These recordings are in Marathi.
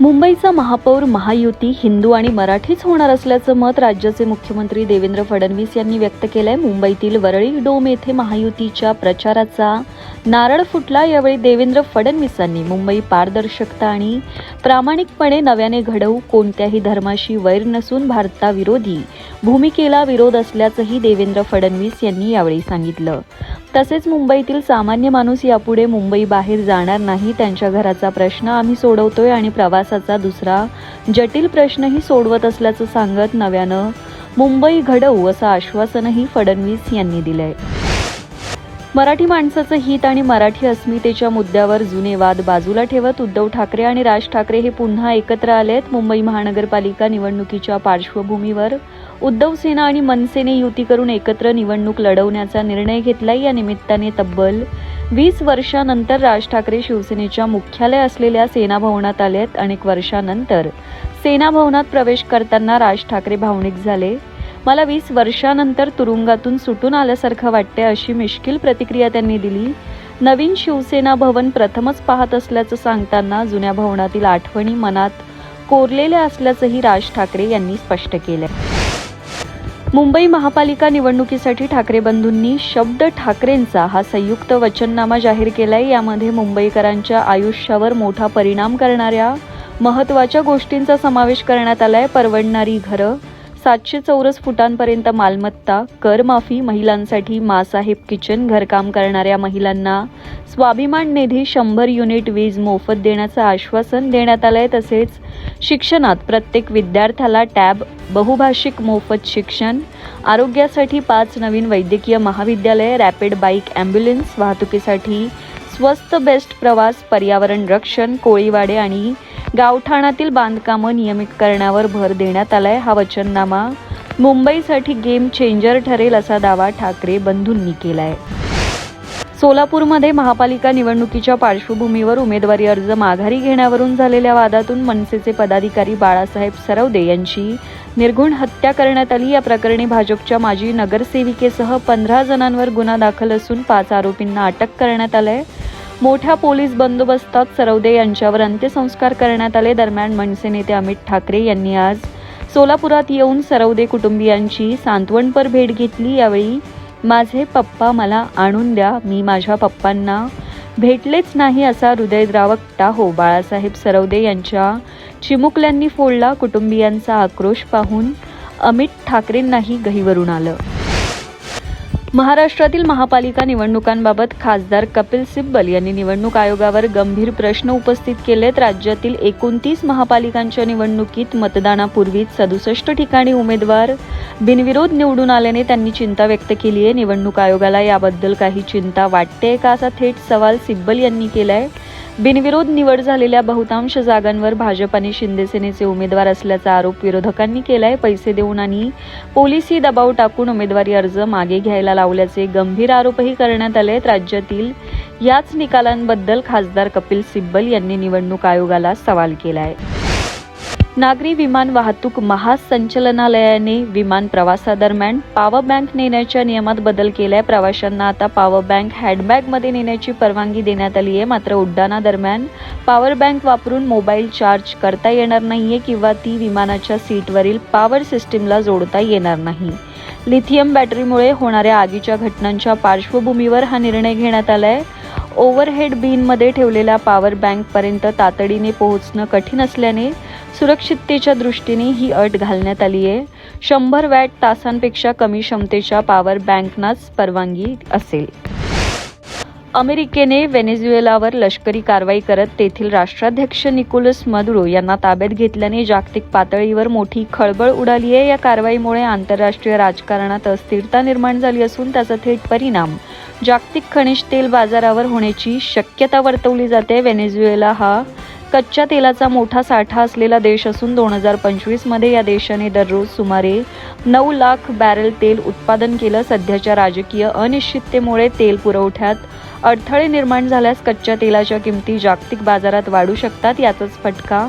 मुंबईचा महापौर महायुती हिंदू आणि मराठीच होणार असल्याचं मत राज्याचे मुख्यमंत्री देवेंद्र फडणवीस यांनी व्यक्त केलंय. मुंबईतील वरळी डोम येथे महायुतीच्या प्रचाराचा नारळ फुटला. यावेळी देवेंद्र फडणवीसांनी मुंबई पारदर्शकता आणि प्रामाणिकपणे नव्याने घडवू कोणत्याही धर्माशी वैर नसून भारताविरोधी भूमिकेला विरोध असल्याचंही देवेंद्र फडणवीस यांनी यावेळी सांगितलं. तसेच मुंबईतील सामान्य माणूस यापुढे मुंबई बाहेर जाणार नाही त्यांच्या घराचा प्रश्न आम्ही सोडवतोय आणि प्रवासाचा दुसरा जटिल प्रश्नही सोडवत असल्याचं सांगत नव्यानं मुंबई घडवू असं आश्वासनही फडणवीस यांनी दिलंय. मराठी माणसाचं हित आणि मराठी अस्मितेच्या मुद्द्यावर जुने वाद बाजूला ठेवत उद्धव ठाकरे आणि राज ठाकरे हे पुन्हा एकत्र आलेत. मुंबई महानगरपालिका निवडणुकीच्या पार्श्वभूमीवर उद्धव सेना आणि मनसेने युती करून एकत्र निवडणूक लढवण्याचा निर्णय घेतलाय या निमित्ताने तब्बल वीस वर्षानंतर राज ठाकरे शिवसेनेच्या मुख्यालय असलेल्या सेना भवनात आहेत अनेक वर्षानंतर सेना भवनात प्रवेश करताना राज ठाकरे भावनिक झाले. मला वीस वर्षानंतर तुरुंगातून सुटून आल्यासारखं वाटते अशी मिश्किल प्रतिक्रिया त्यांनी दिली. नवीन शिवसेना भवन प्रथमच पाहत असल्याचं सांगताना जुन्या भवनातील आठवणी मनात कोरलेल्या असल्याचंही राज ठाकरे यांनी स्पष्ट केलं मुंबई महापालिका निवडणुकीसाठी ठाकरे बंधूंनी शब्द ठाकरेंचा हा संयुक्त वचननामा जाहीर केलाय. यामध्ये मुंबईकरांच्या आयुष्यावर मोठा परिणाम करणाऱ्या महत्त्वाच्या गोष्टींचा समावेश करण्यात आलाय. परवडणारी घरं सातशे चौरस फुटांपर्यंत मालमत्ता कर माफी महिलांसाठी मासाहेब किचन घरकाम करणाऱ्या महिलांना स्वाभिमान निधी शंभर युनिट वीज मोफत देण्याचं आश्वासन देण्यात आलंय. तसेच शिक्षणात प्रत्येक विद्यार्थ्याला टॅब बहुभाषिक मोफत शिक्षण आरोग्यासाठी पाच नवीन वैद्यकीय महाविद्यालय रॅपिड बाईक ॲम्ब्युलन्स वाहतुकीसाठी स्वस्त बेस्ट प्रवास पर्यावरण रक्षण कोळीवाडे आणि गावठाणातील बांधकामं नियमित करण्यावर भर देण्यात आलाय हा वचननामा. मुंबईसाठी गेम चेंजर ठरेल असा दावा ठाकरे बंधूंनी केलाय. सोलापूरमध्ये महापालिका निवडणुकीच्या पार्श्वभूमीवर उमेदवारी अर्ज माघारी घेण्यावरून झालेल्या वादातून मनसेचे पदाधिकारी बाळासाहेब सरवदे यांची निर्घुण हत्या करण्यात आली. या प्रकरणी भाजपच्या माजी नगरसेविकेसह पंधरा जणांवर गुन्हा दाखल असून पाच आरोपींना अटक करण्यात आलंय. मोठ्या पोलीस बंदोबस्तात सरवदे यांच्यावर अंत्यसंस्कार करण्यात आले. दरम्यान मनसे नेते अमित ठाकरे यांनी आज सोलापुरात येऊन सरवदे कुटुंबियांची सांत्वनपर भेट घेतली. यावेळी माझे पप्पा मला आणून द्या. मी माझ्या पप्पांना भेटलेच नाही असा हृदयद्रावक टाहो बाळासाहेब सरवदे यांच्या चिमुकल्यांनी फोडला. कुटुंबियांचा आक्रोश पाहून अमित ठाकरेंनाही गहीवरून आलं. महाराष्ट्रातील महापालिका निवडणुकांबाबत खासदार कपिल सिब्बल यांनी निवडणूक आयोगावर गंभीर प्रश्न उपस्थित केलेत. राज्यातील एकोणतीस महापालिकांच्या निवडणुकीत मतदानापूर्वीच सदुसष्ट ठिकाणी उमेदवार बिनविरोध निवडून आल्याने त्यांनी चिंता व्यक्त केली आहे. निवडणूक आयोगाला याबद्दल काही चिंता वाटते का? असा थेट सवाल सिब्बल यांनी केलाय. बिनविरोध निवड झालेल्या बहुतांश जागांवर भाजप आणि शिंदेसेनेचे उमेदवार असल्याचा आरोप विरोधकांनी केलाय. पैसे देऊन आणि पोलिसी दबाव टाकून उमेदवारी अर्ज मागे घ्यायला लावल्याचे गंभीर आरोपही करण्यात आले आहेत राज्यातील याच निकालांबद्दल खासदार कपिल सिब्बल यांनी निवडणूक आयोगाला सवाल केला आहे नागरी विमान वाहतूक महासंचालनालयाने विमान प्रवासादरम्यान पॉवर बँक नेण्याच्या नियमात बदल केलाय. प्रवाशांना आता पॉवर बँक हँडबॅगमध्ये नेण्याची परवानगी देण्यात आली आहे. मात्र उड्डाणादरम्यान पॉवर बँक वापरून मोबाईल चार्ज करता येणार नाहीये किंवा ती विमानाच्या सीटवरील पॉवर सिस्टीमला जोडता येणार नाही. लिथियम बॅटरीमुळे होणाऱ्या आगीच्या घटनांच्या पार्श्वभूमीवर हा निर्णय घेण्यात आलाय. ओव्हरहेड बीनमध्ये ठेवलेल्या पॉवर बँकपर्यंत तातडीने पोहोचणं कठीण असल्याने सुरक्षिततेच्या दृष्टीने ही अट घालण्यात आली आहे. शंभर वॅट तासांपेक्षा कमी क्षमतेच्या पॉवर बँकनाच परवानगी असेल. अमेरिकेने व्हेनेझुएलावर लष्करी कारवाई करत तेथील राष्ट्राध्यक्ष निकोलस मदुरो यांना ताब्यात घेतल्याने जागतिक पातळीवर मोठी खळबळ उडाली आहे. या कारवाईमुळे आंतरराष्ट्रीय राजकारणात अस्थिरता निर्माण झाली असून त्याचा थेट परिणाम जागतिक खनिज तेल बाजारावर होण्याची शक्यता वर्तवली जाते. व्हेनेझुएला हा कच्च्या तेलाचा मोठा साठा असलेला देश असून दोन हजार पंचवीसमध्ये या देशाने दररोज सुमारे नऊ लाख बॅरल तेल उत्पादन केलं. सध्याच्या राजकीय अनिश्चिततेमुळे तेल पुरवठ्यात अडथळे निर्माण झाल्यास कच्च्या तेलाच्या किमती जागतिक बाजारात वाढू शकतात. याचाच फटका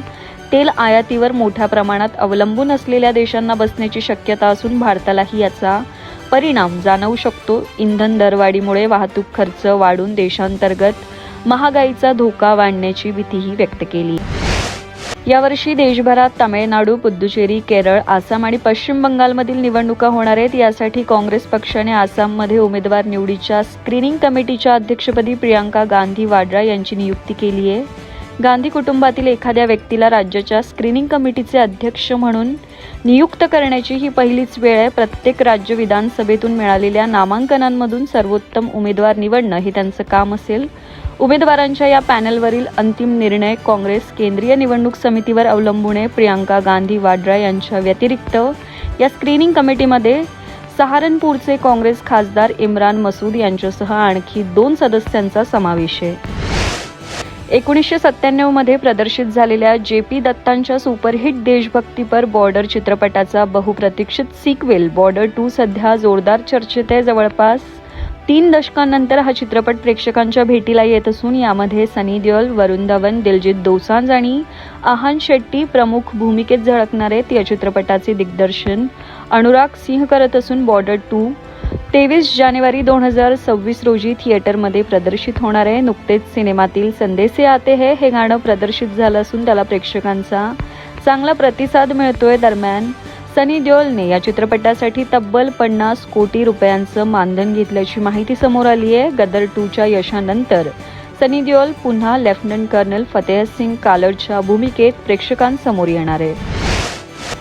तेल आयातीवर मोठ्या प्रमाणात अवलंबून असलेल्या देशांना बसण्याची शक्यता असून भारतालाही याचा परिणाम जाणवू शकतो. इंधन दरवाढीमुळे वाहतूक खर्च वाढून देशांतर्गत महागाईचा धोका वाढण्याची भीतीही व्यक्त केली. यावर्षी देशभरात तामिळनाडू पुद्दुचेरी केरळ आसाम आणि पश्चिम बंगालमधील निवडणुका होणार आहेत. यासाठी काँग्रेस पक्षाने आसाममध्ये उमेदवार निवडीच्या स्क्रीनिंग कमिटीच्या अध्यक्षपदी प्रियांका गांधी वाड्रा यांची नियुक्ती केली आहे. गांधी कुटुंबातील एखाद्या व्यक्तीला राज्याच्या स्क्रीनिंग कमिटीचे अध्यक्ष म्हणून नियुक्त करण्याची ही पहिलीच वेळ आहे. प्रत्येक राज्य विधानसभेतून मिळालेल्या नामांकनांमधून सर्वोत्तम उमेदवार निवडणं हे त्यांचं काम असेल. उमेदवारांच्या या पॅनलवरील अंतिम निर्णय काँग्रेस केंद्रीय निवडणूक समितीवर अवलंबून आहे. प्रियांका गांधी वाड्रा यांच्या व्यतिरिक्त या स्क्रीनिंग कमिटीमध्ये सहारनपूरचे काँग्रेस खासदार इम्रान मसूद यांच्यासह आणखी दोन सदस्यांचा समावेश आहे. एकोणीसशे सत्त्याण्णवमध्ये प्रदर्शित झालेल्या जे पी दत्तांच्या सुपरहिट देशभक्तीपर बॉर्डर चित्रपटाचा बहुप्रतीक्षित सिक्वेल बॉर्डर टू सध्या जोरदार चर्चेत आहे. जवळपास तीन दशकांनंतर हा चित्रपट प्रेक्षकांच्या भेटीला येत असून यामध्ये सनी देओल वरुण धवन दिलजित दोसांज आणि आहान शेट्टी प्रमुख भूमिकेत झळकणार आहेत. या चित्रपटाचे दिग्दर्शन अनुराग सिंह करत असून बॉर्डर टू तेवीस जानेवारी दोन हजार सव्वीस रोजी थिएटरमध्ये प्रदर्शित होणार आहे नुकतेच सिनेमातील संदेसे आते है. हे गाणं प्रदर्शित झालं असून त्याला प्रेक्षकांचा चांगला प्रतिसाद मिळतोय दरम्यान. सनी देओलने या चित्रपटासाठी तब्बल पन्नास कोटी रुपयांचं मानधन घेतल्याची माहिती समोर आली आहे. गदर टूच्या यशानंतर सनी देओल पुन्हा लेफ्टनंट कर्नल फतेह सिंग कालडच्या भूमिकेत प्रेक्षकांसमोर येणार आहे.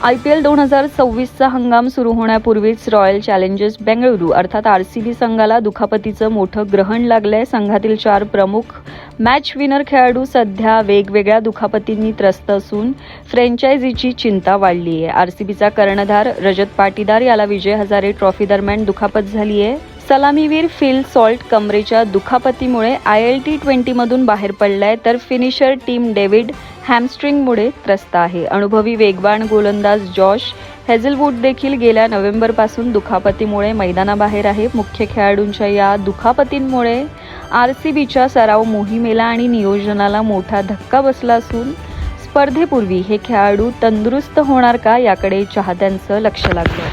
आय पी एल दोन हजार सव्वीसचा हंगाम सुरू होण्यापूर्वीच रॉयल चॅलेंजर्स बेंगळुरू अर्थात आर सी बी संघाला दुखापतीचं मोठं ग्रहण लागलंय. संघातील चार प्रमुख मॅच विनर खेळाडू सध्या वेगवेगळ्या दुखापतींनी त्रस्त असून फ्रँचायझीची चिंता वाढली आहे आर सी बीचा कर्णधार रजत पाटीदार याला विजय हजारे ट्रॉफी दरम्यान दुखापत झाली आहे सलामीवीर फिल सॉल्ट कमरेच्या दुखापतीमुळे आय एल टी ट्वेंटीमधून बाहेर पडलाय तर फिनिशर टीम डेव्हिड हॅमस्ट्रिंगमुळे त्रस्त आहे. अनुभवी वेगवान गोलंदाज जॉश हेझलवूड देखील गेल्या नोव्हेंबरपासून दुखापतीमुळे मैदानाबाहेर आहे. मुख्य खेळाडूंच्या या दुखापतींमुळे आर सी बीच्या सराव मोहिमेला आणि नियोजनाला मोठा धक्का बसला असून स्पर्धेपूर्वी हे खेळाडू तंदुरुस्त होणार का याकडे चाहत्यांचं लक्ष लागलं